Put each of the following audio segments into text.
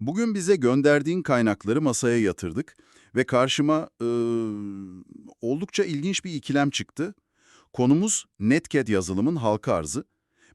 Bugün bize gönderdiğin kaynakları masaya yatırdık ve karşıma eee, oldukça ilginç bir ikilem çıktı. Konumuz Netcat yazılımın halka arzı.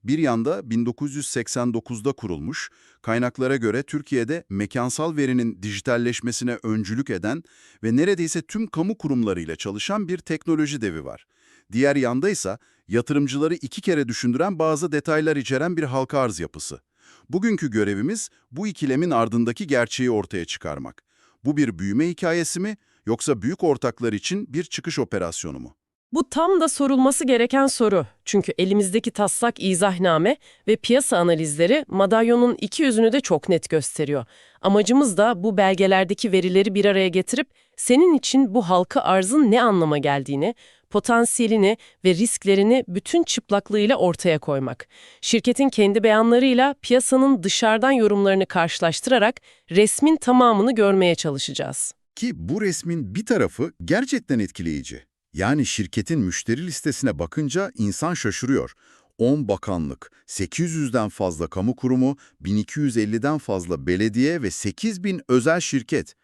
Bir yanda 1989'da kurulmuş, kaynaklara göre Türkiye'de mekansal verinin dijitalleşmesine öncülük eden ve neredeyse tüm kamu kurumlarıyla çalışan bir teknoloji devi var. Diğer yanda ise yatırımcıları iki kere düşündüren bazı detaylar içeren bir halka arz yapısı. Bugünkü görevimiz bu ikilemin ardındaki gerçeği ortaya çıkarmak. Bu bir büyüme hikayesi mi yoksa büyük ortaklar için bir çıkış operasyonu mu? Bu tam da sorulması gereken soru. Çünkü elimizdeki taslak izahname ve piyasa analizleri madalyonun iki yüzünü de çok net gösteriyor. Amacımız da bu belgelerdeki verileri bir araya getirip senin için bu halka arzın ne anlama geldiğini, potansiyelini ve risklerini bütün çıplaklığıyla ortaya koymak. Şirketin kendi beyanlarıyla piyasanın dışarıdan yorumlarını karşılaştırarak resmin tamamını görmeye çalışacağız. Ki bu resmin bir tarafı gerçekten etkileyici. Yani şirketin müşteri listesine bakınca insan şaşırıyor. 10 bakanlık, 800'den fazla kamu kurumu, 1250'den fazla belediye ve 8000 özel şirket.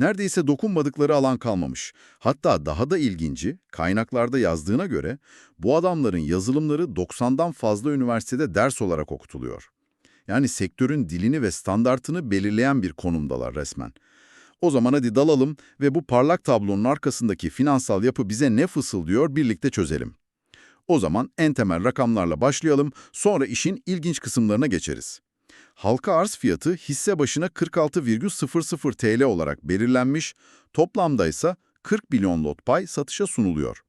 Neredeyse dokunmadıkları alan kalmamış. Hatta daha da ilginci, kaynaklarda yazdığına göre bu adamların yazılımları 90'dan fazla üniversitede ders olarak okutuluyor. Yani sektörün dilini ve standartını belirleyen bir konumdalar resmen. O zaman hadi dalalım ve bu parlak tablonun arkasındaki finansal yapı bize ne fısıldıyor birlikte çözelim. O zaman en temel rakamlarla başlayalım, sonra işin ilginç kısımlarına geçeriz. Halka arz fiyatı hisse başına 46,00 TL olarak belirlenmiş, toplamda ise 40 milyon lot pay satışa sunuluyor.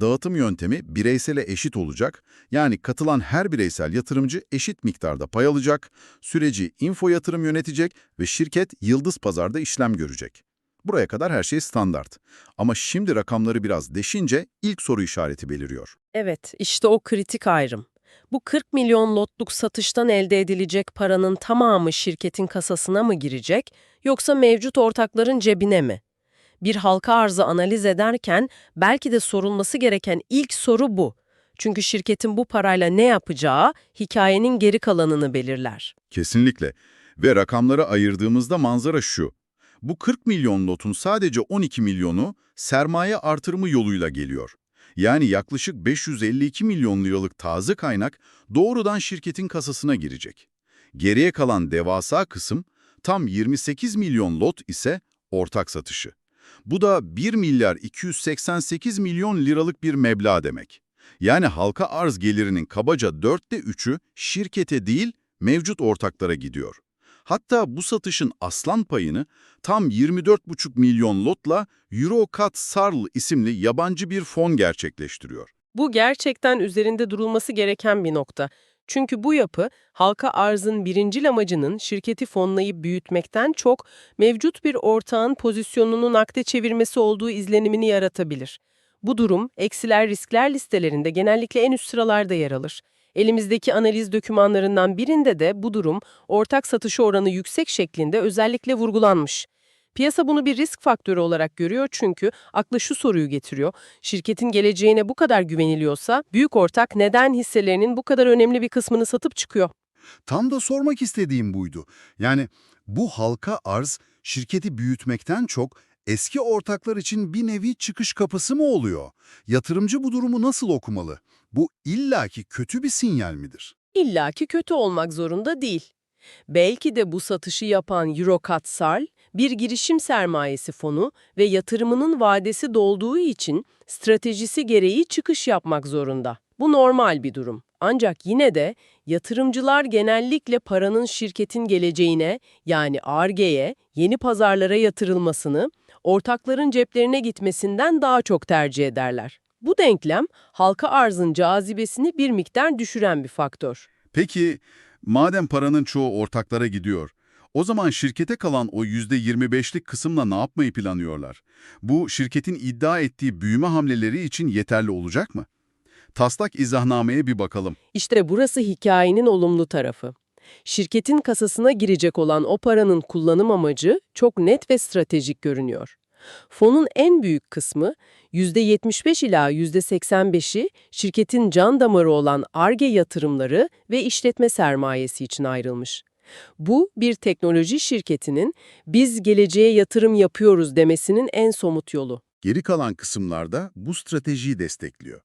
Dağıtım yöntemi bireysele eşit olacak, yani katılan her bireysel yatırımcı eşit miktarda pay alacak, süreci info yatırım yönetecek ve şirket yıldız pazarda işlem görecek. Buraya kadar her şey standart. Ama şimdi rakamları biraz deşince ilk soru işareti beliriyor. Evet, işte o kritik ayrım. Bu 40 milyon lotluk satıştan elde edilecek paranın tamamı şirketin kasasına mı girecek yoksa mevcut ortakların cebine mi? Bir halka arzı analiz ederken belki de sorulması gereken ilk soru bu. Çünkü şirketin bu parayla ne yapacağı hikayenin geri kalanını belirler. Kesinlikle. Ve rakamları ayırdığımızda manzara şu. Bu 40 milyon lotun sadece 12 milyonu sermaye artırımı yoluyla geliyor. Yani yaklaşık 552 milyon liralık taze kaynak doğrudan şirketin kasasına girecek. Geriye kalan devasa kısım tam 28 milyon lot ise ortak satışı. Bu da 1 milyar 288 milyon liralık bir meblağ demek. Yani halka arz gelirinin kabaca dörtte üçü şirkete değil mevcut ortaklara gidiyor. Hatta bu satışın aslan payını tam 24,5 milyon lotla Eurocat Sarl isimli yabancı bir fon gerçekleştiriyor. Bu gerçekten üzerinde durulması gereken bir nokta. Çünkü bu yapı halka arzın birincil amacının şirketi fonlayıp büyütmekten çok mevcut bir ortağın pozisyonunu nakde çevirmesi olduğu izlenimini yaratabilir. Bu durum eksiler riskler listelerinde genellikle en üst sıralarda yer alır. Elimizdeki analiz dokümanlarından birinde de bu durum ortak satışı oranı yüksek şeklinde özellikle vurgulanmış. Piyasa bunu bir risk faktörü olarak görüyor çünkü akla şu soruyu getiriyor. Şirketin geleceğine bu kadar güveniliyorsa büyük ortak neden hisselerinin bu kadar önemli bir kısmını satıp çıkıyor? Tam da sormak istediğim buydu. Yani bu halka arz şirketi büyütmekten çok eski ortaklar için bir nevi çıkış kapısı mı oluyor? Yatırımcı bu durumu nasıl okumalı? Bu illaki kötü bir sinyal midir? İlla ki kötü olmak zorunda değil. Belki de bu satışı yapan Eurocat Sarl, bir girişim sermayesi fonu ve yatırımının vadesi dolduğu için stratejisi gereği çıkış yapmak zorunda. Bu normal bir durum. Ancak yine de yatırımcılar genellikle paranın şirketin geleceğine yani ARGE'ye, yeni pazarlara yatırılmasını, ortakların ceplerine gitmesinden daha çok tercih ederler. Bu denklem halka arzın cazibesini bir miktar düşüren bir faktör. Peki madem paranın çoğu ortaklara gidiyor, o zaman şirkete kalan o %25'lik kısımla ne yapmayı planlıyorlar? Bu şirketin iddia ettiği büyüme hamleleri için yeterli olacak mı? Taslak izahnameye bir bakalım. İşte burası hikayenin olumlu tarafı. Şirketin kasasına girecek olan o paranın kullanım amacı çok net ve stratejik görünüyor. Fonun en büyük kısmı %75 ila %85'i şirketin can damarı olan ARGE yatırımları ve işletme sermayesi için ayrılmış. Bu bir teknoloji şirketinin biz geleceğe yatırım yapıyoruz demesinin en somut yolu. Geri kalan kısımlarda bu stratejiyi destekliyor.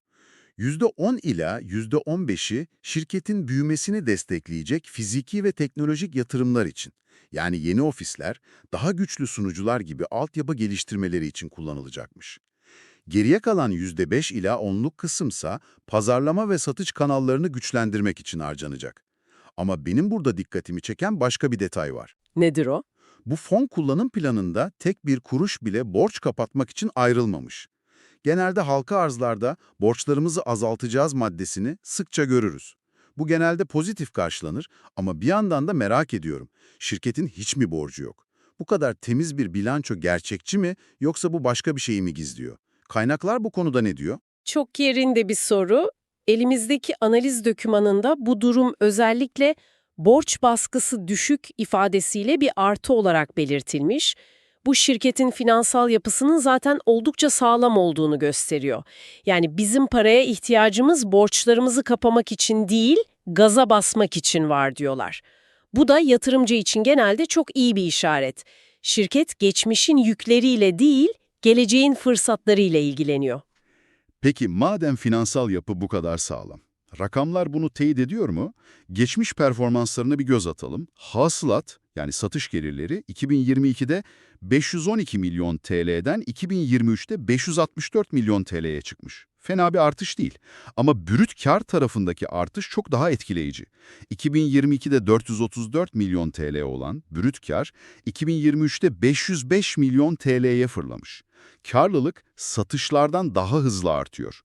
%10 ila %15'i şirketin büyümesini destekleyecek fiziki ve teknolojik yatırımlar için. Yani yeni ofisler, daha güçlü sunucular gibi altyapı geliştirmeleri için kullanılacakmış. Geriye kalan %5 ila 10'luk kısımsa pazarlama ve satış kanallarını güçlendirmek için harcanacak. Ama benim burada dikkatimi çeken başka bir detay var. Nedir o? Bu fon kullanım planında tek bir kuruş bile borç kapatmak için ayrılmamış. Genelde halka arzlarda borçlarımızı azaltacağız maddesini sıkça görürüz. Bu genelde pozitif karşılanır ama bir yandan da merak ediyorum. Şirketin hiç mi borcu yok? Bu kadar temiz bir bilanço gerçekçi mi yoksa bu başka bir şeyi mi gizliyor? Kaynaklar bu konuda ne diyor? Çok yerinde bir soru. Elimizdeki analiz dokümanında bu durum özellikle borç baskısı düşük ifadesiyle bir artı olarak belirtilmiş. Bu şirketin finansal yapısının zaten oldukça sağlam olduğunu gösteriyor. Yani bizim paraya ihtiyacımız borçlarımızı kapamak için değil, gaza basmak için var diyorlar. Bu da yatırımcı için genelde çok iyi bir işaret. Şirket geçmişin yükleriyle değil, geleceğin fırsatlarıyla ilgileniyor. Peki madem finansal yapı bu kadar sağlam, rakamlar bunu teyit ediyor mu? Geçmiş performanslarına bir göz atalım. Hasılat yani satış gelirleri 2022'de 512 milyon TL'den 2023'te 564 milyon TL'ye çıkmış. Fena bir artış değil. Ama brüt kar tarafındaki artış çok daha etkileyici. 2022'de 434 milyon TL olan brüt kar 2023'te 505 milyon TL'ye fırlamış. Karlılık satışlardan daha hızlı artıyor.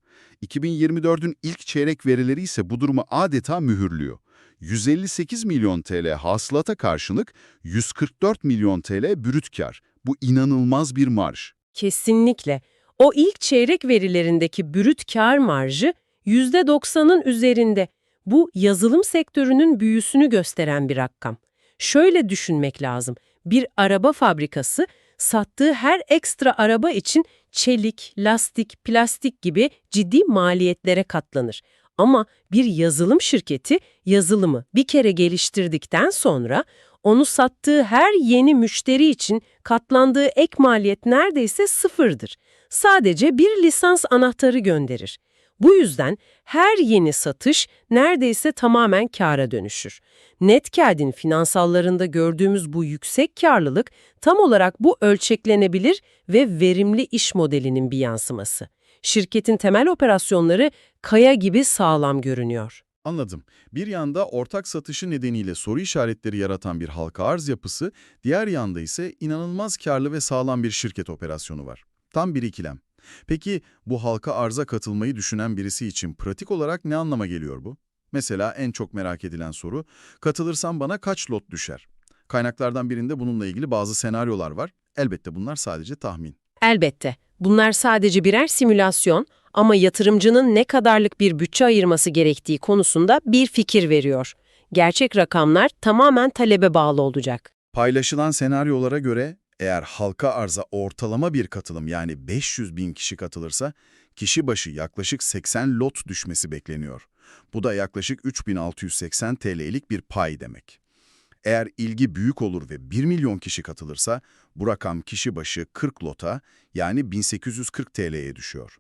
2024'ün ilk çeyrek verileri ise bu durumu adeta mühürlüyor. 158 milyon TL hasılata karşılık 144 milyon TL brüt kar. Bu inanılmaz bir marj. Kesinlikle. O ilk çeyrek verilerindeki brüt kar marjı %90'ın üzerinde. Bu yazılım sektörünün büyüsünü gösteren bir rakam. Şöyle düşünmek lazım. Bir araba fabrikası sattığı her ekstra araba için çelik, lastik, plastik gibi ciddi maliyetlere katlanır. Ama bir yazılım şirketi yazılımı bir kere geliştirdikten sonra onu sattığı her yeni müşteri için katlandığı ek maliyet neredeyse sıfırdır. Sadece bir lisans anahtarı gönderir. Bu yüzden her yeni satış neredeyse tamamen kâra dönüşür. Netcad'in finansallarında gördüğümüz bu yüksek karlılık tam olarak bu ölçeklenebilir ve verimli iş modelinin bir yansıması. Şirketin temel operasyonları kaya gibi sağlam görünüyor. Anladım. Bir yanda ortak satışı nedeniyle soru işaretleri yaratan bir halka arz yapısı, diğer yanda ise inanılmaz karlı ve sağlam bir şirket operasyonu var. Tam bir ikilem. Peki bu halka arza katılmayı düşünen birisi için pratik olarak ne anlama geliyor bu? Mesela en çok merak edilen soru, katılırsam bana kaç lot düşer? Kaynaklardan birinde bununla ilgili bazı senaryolar var. Elbette bunlar sadece tahmin. Elbette. Bunlar sadece birer simülasyon ama yatırımcının ne kadarlık bir bütçe ayırması gerektiği konusunda bir fikir veriyor. Gerçek rakamlar tamamen talebe bağlı olacak. Paylaşılan senaryolara göre eğer halka arza ortalama bir katılım yani 500 bin kişi katılırsa kişi başı yaklaşık 80 lot düşmesi bekleniyor. Bu da yaklaşık 3680 TL'lik bir pay demek. Eğer ilgi büyük olur ve 1 milyon kişi katılırsa bu rakam kişi başı 40 lota yani 1840 TL'ye düşüyor.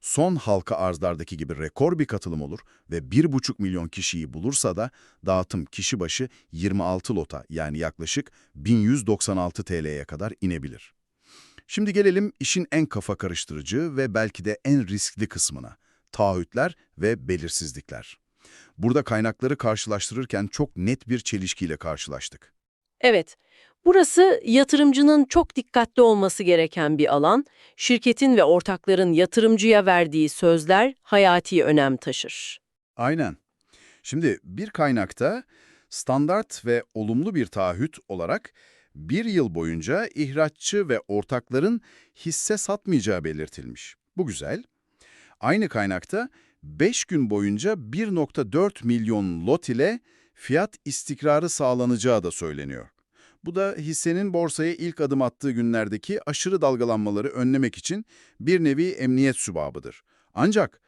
Son halka arzlardaki gibi rekor bir katılım olur ve 1,5 milyon kişiyi bulursa da dağıtım kişi başı 26 lota yani yaklaşık 1196 TL'ye kadar inebilir. Şimdi gelelim işin en kafa karıştırıcı ve belki de en riskli kısmına. Taahhütler ve belirsizlikler. Burada kaynakları karşılaştırırken çok net bir çelişkiyle karşılaştık. Evet, burası yatırımcının çok dikkatli olması gereken bir alan. Şirketin ve ortakların yatırımcıya verdiği sözler hayati önem taşır. Aynen. Şimdi bir kaynakta standart ve olumlu bir taahhüt olarak bir yıl boyunca ihraççı ve ortakların hisse satmayacağı belirtilmiş. Bu güzel. Aynı kaynakta 5 gün boyunca 1.4 milyon lot ile fiyat istikrarı sağlanacağı da söyleniyor. Bu da hissenin borsaya ilk adım attığı günlerdeki aşırı dalgalanmaları önlemek için bir nevi emniyet sübabıdır. Ancak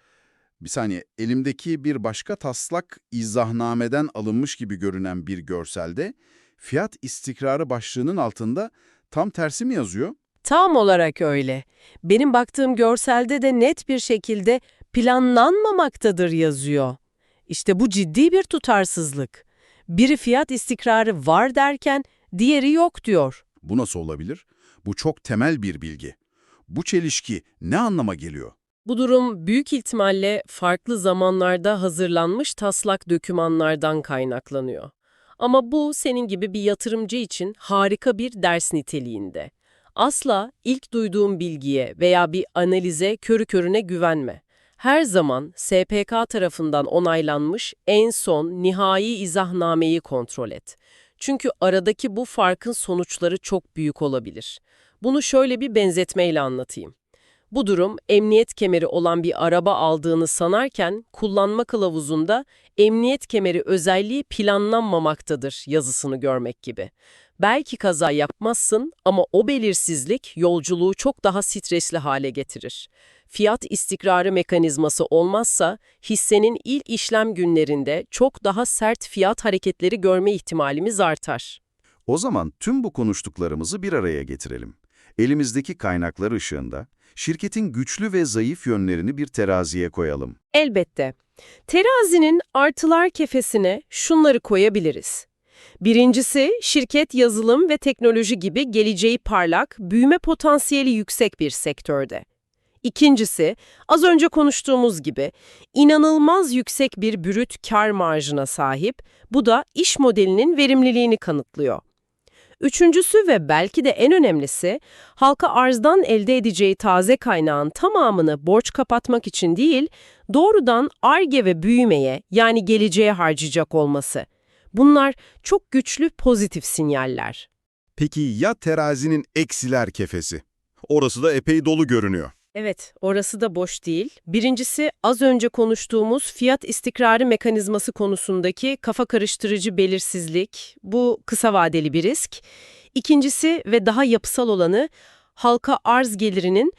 Bir saniye, elimdeki bir başka taslak izahnameden alınmış gibi görünen bir görselde fiyat istikrarı başlığının altında tam tersi mi yazıyor? Tam olarak öyle. Benim baktığım görselde de net bir şekilde planlanmamaktadır yazıyor. İşte bu ciddi bir tutarsızlık. Biri fiyat istikrarı var derken diğeri yok diyor. Bu nasıl olabilir? Bu çok temel bir bilgi. Bu çelişki ne anlama geliyor? Bu durum büyük ihtimalle farklı zamanlarda hazırlanmış taslak dokümanlardan kaynaklanıyor. Ama bu senin gibi bir yatırımcı için harika bir ders niteliğinde. Asla ilk duyduğun bilgiye veya bir analize körü körüne güvenme. Her zaman SPK tarafından onaylanmış en son nihai izahnameyi kontrol et. Çünkü aradaki bu farkın sonuçları çok büyük olabilir. Bunu şöyle bir benzetmeyle anlatayım. Bu durum emniyet kemeri olan bir araba aldığını sanarken kullanma kılavuzunda emniyet kemeri özelliği planlanmamaktadır yazısını görmek gibi. Belki kaza yapmazsın ama o belirsizlik yolculuğu çok daha stresli hale getirir. Fiyat istikrarı mekanizması olmazsa hissenin ilk işlem günlerinde çok daha sert fiyat hareketleri görme ihtimalimiz artar. O zaman tüm bu konuştuklarımızı bir araya getirelim. Elimizdeki kaynaklar ışığında şirketin güçlü ve zayıf yönlerini bir teraziye koyalım. Elbette. Terazinin artılar kefesine şunları koyabiliriz. Birincisi, şirket yazılım ve teknoloji gibi geleceği parlak, büyüme potansiyeli yüksek bir sektörde. İkincisi, az önce konuştuğumuz gibi inanılmaz yüksek bir brüt kar marjına sahip, bu da iş modelinin verimliliğini kanıtlıyor. Üçüncüsü ve belki de en önemlisi, halka arzdan elde edeceği taze kaynağın tamamını borç kapatmak için değil, doğrudan ARGE ve büyümeye yani geleceğe harcayacak olması. Bunlar çok güçlü pozitif sinyaller. Peki ya terazinin eksiler kefesi? Orası da epey dolu görünüyor. Evet, orası da boş değil. Birincisi az önce konuştuğumuz fiyat istikrarı mekanizması konusundaki kafa karıştırıcı belirsizlik. Bu kısa vadeli bir risk. İkincisi ve daha yapısal olanı halka arz gelirinin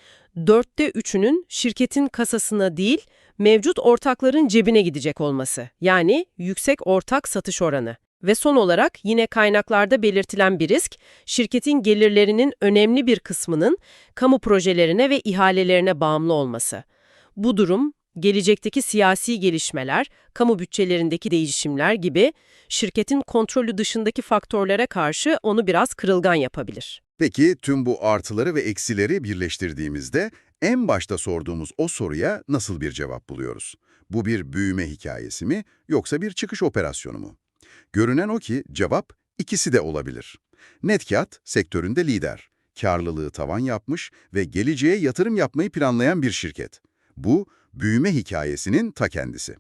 dörtte üçünün şirketin kasasına değil, mevcut ortakların cebine gidecek olması. Yani yüksek ortak satış oranı. Ve son olarak yine kaynaklarda belirtilen bir risk, şirketin gelirlerinin önemli bir kısmının kamu projelerine ve ihalelerine bağımlı olması. Bu durum, gelecekteki siyasi gelişmeler, kamu bütçelerindeki değişimler gibi şirketin kontrolü dışındaki faktörlere karşı onu biraz kırılgan yapabilir. Peki tüm bu artıları ve eksileri birleştirdiğimizde en başta sorduğumuz o soruya nasıl bir cevap buluyoruz? Bu bir büyüme hikayesi mi yoksa bir çıkış operasyonu mu? Görünen o ki cevap ikisi de olabilir. Netcat sektöründe lider, karlılığı tavan yapmış ve geleceğe yatırım yapmayı planlayan bir şirket. Bu büyüme hikayesinin ta kendisi.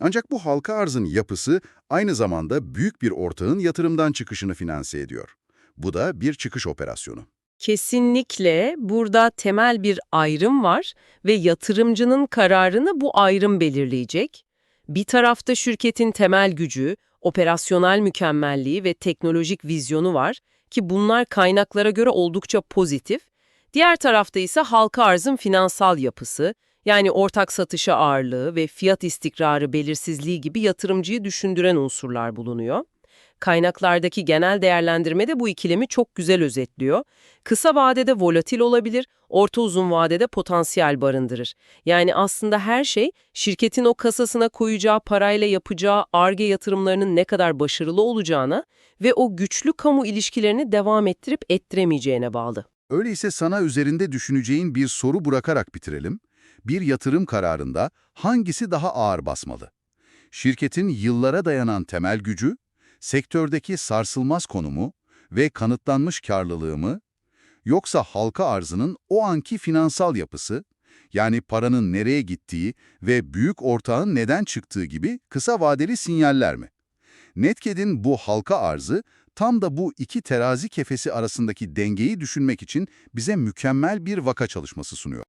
Ancak bu halka arzın yapısı aynı zamanda büyük bir ortağın yatırımdan çıkışını finanse ediyor. Bu da bir çıkış operasyonu. Kesinlikle burada temel bir ayrım var ve yatırımcının kararını bu ayrım belirleyecek. Bir tarafta şirketin temel gücü, operasyonel mükemmelliği ve teknolojik vizyonu var ki bunlar kaynaklara göre oldukça pozitif. Diğer tarafta ise halka arzın finansal yapısı, yani ortak satışa ağırlığı ve fiyat istikrarı belirsizliği gibi yatırımcıyı düşündüren unsurlar bulunuyor. Kaynaklardaki genel değerlendirme de bu ikilemi çok güzel özetliyor. Kısa vadede volatil olabilir, orta uzun vadede potansiyel barındırır. Yani aslında her şey şirketin o kasasına koyacağı parayla yapacağı ARGE yatırımlarının ne kadar başarılı olacağına ve o güçlü kamu ilişkilerini devam ettirip ettiremeyeceğine bağlı. Öyleyse sana üzerinde düşüneceğin bir soru bırakarak bitirelim. Bir yatırım kararında hangisi daha ağır basmalı? Şirketin yıllara dayanan temel gücü, sektördeki sarsılmaz konumu ve kanıtlanmış karlılığı mı? Yoksa halka arzının o anki finansal yapısı, yani paranın nereye gittiği ve büyük ortağın neden çıktığı gibi kısa vadeli sinyaller mi? Netked'in bu halka arzı tam da bu iki terazi kefesi arasındaki dengeyi düşünmek için bize mükemmel bir vaka çalışması sunuyor.